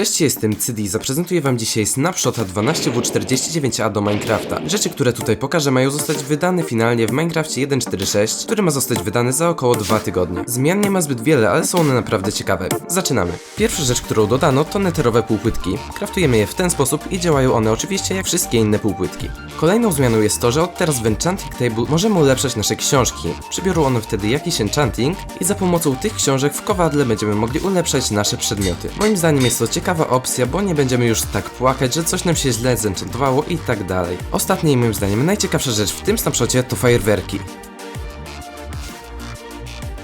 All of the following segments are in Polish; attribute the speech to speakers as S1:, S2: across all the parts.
S1: Cześć, jestem Cydi i zaprezentuję wam dzisiaj snapshota 12w49a do Minecrafta. Rzeczy, które tutaj pokażę mają zostać wydane finalnie w Minecrafcie 1.4.6, który ma zostać wydany za około 2 tygodnie. Zmian nie ma zbyt wiele, ale są one naprawdę ciekawe. Zaczynamy. Pierwsza rzecz, którą dodano to neterowe półpłytki. Kraftujemy je w ten sposób i działają one oczywiście jak wszystkie inne półpłytki. Kolejną zmianą jest to, że od teraz w Enchanting Table możemy ulepszać nasze książki. Przybiorą one wtedy jakiś enchanting i za pomocą tych książek w kowadle będziemy mogli ulepszać nasze przedmioty. Moim zdaniem jest to ciekawa opcja, bo nie będziemy już tak płakać, że coś nam się źle zenchantowało i tak dalej. Ostatnia i moim zdaniem najciekawsza rzecz w tym snapshocie to fajerwerki.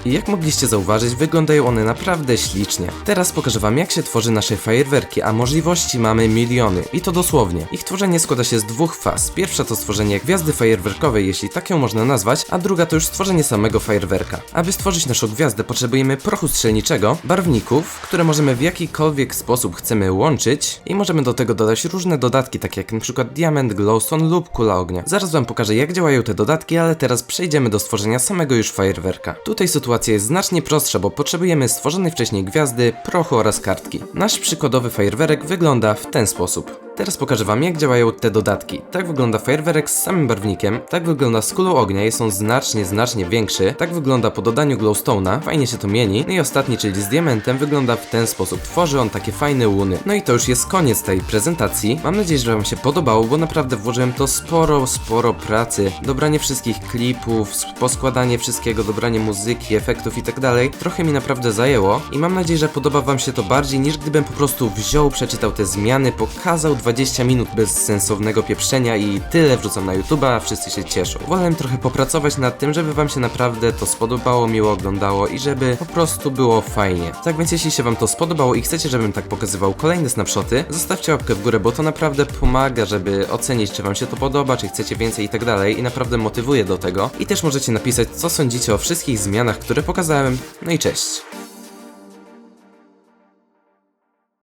S1: I jak mogliście zauważyć, wyglądają one naprawdę ślicznie. Teraz pokażę wam jak się tworzy nasze fajerwerki, a możliwości mamy miliony. I to dosłownie. Ich tworzenie składa się z dwóch faz. Pierwsza to stworzenie gwiazdy fajerwerkowej, jeśli tak ją można nazwać, a druga to już stworzenie samego fajerwerka. Aby stworzyć naszą gwiazdę potrzebujemy prochu strzelniczego, barwników, które możemy w jakikolwiek sposób chcemy łączyć i możemy do tego dodać różne dodatki, takie jak np. diament, glowstone lub kula ognia. Zaraz wam pokażę jak działają te dodatki, ale teraz przejdziemy do stworzenia samego już fajerwerka. Tutaj sytuacja jest znacznie prostsza, bo potrzebujemy stworzonej wcześniej gwiazdy, prochu oraz kartki. Nasz przykładowy fajerwerek wygląda w ten sposób. Teraz pokażę wam jak działają te dodatki. Tak wygląda fajerwerek z samym barwnikiem, tak wygląda z kulą ognia, jest on znacznie, znacznie większy, tak wygląda po dodaniu glowstone'a, fajnie się to mieni, no i ostatni, czyli z diamentem, wygląda w ten sposób, tworzy on takie fajne łuny. No i to już jest koniec tej prezentacji, mam nadzieję, że wam się podobało, bo naprawdę włożyłem to sporo, sporo pracy, dobranie wszystkich klipów, poskładanie wszystkiego, dobranie muzyki, efektów i tak dalej, trochę mi naprawdę zajęło i mam nadzieję, że podoba wam się to bardziej niż gdybym po prostu wziął, przeczytał te zmiany, pokazał 20 minut bez sensownego pieprzenia i tyle wrzucam na YouTube'a, wszyscy się cieszą. Wolę trochę popracować nad tym, żeby wam się naprawdę to spodobało, miło oglądało i żeby po prostu było fajnie. Tak więc jeśli się wam to spodobało i chcecie, żebym tak pokazywał kolejne snapshoty, zostawcie łapkę w górę, bo to naprawdę pomaga, żeby ocenić, czy wam się to podoba, czy chcecie więcej i tak dalej i naprawdę motywuje do tego. I też możecie napisać, co sądzicie o wszystkich zmianach, które pokazałem. No i cześć!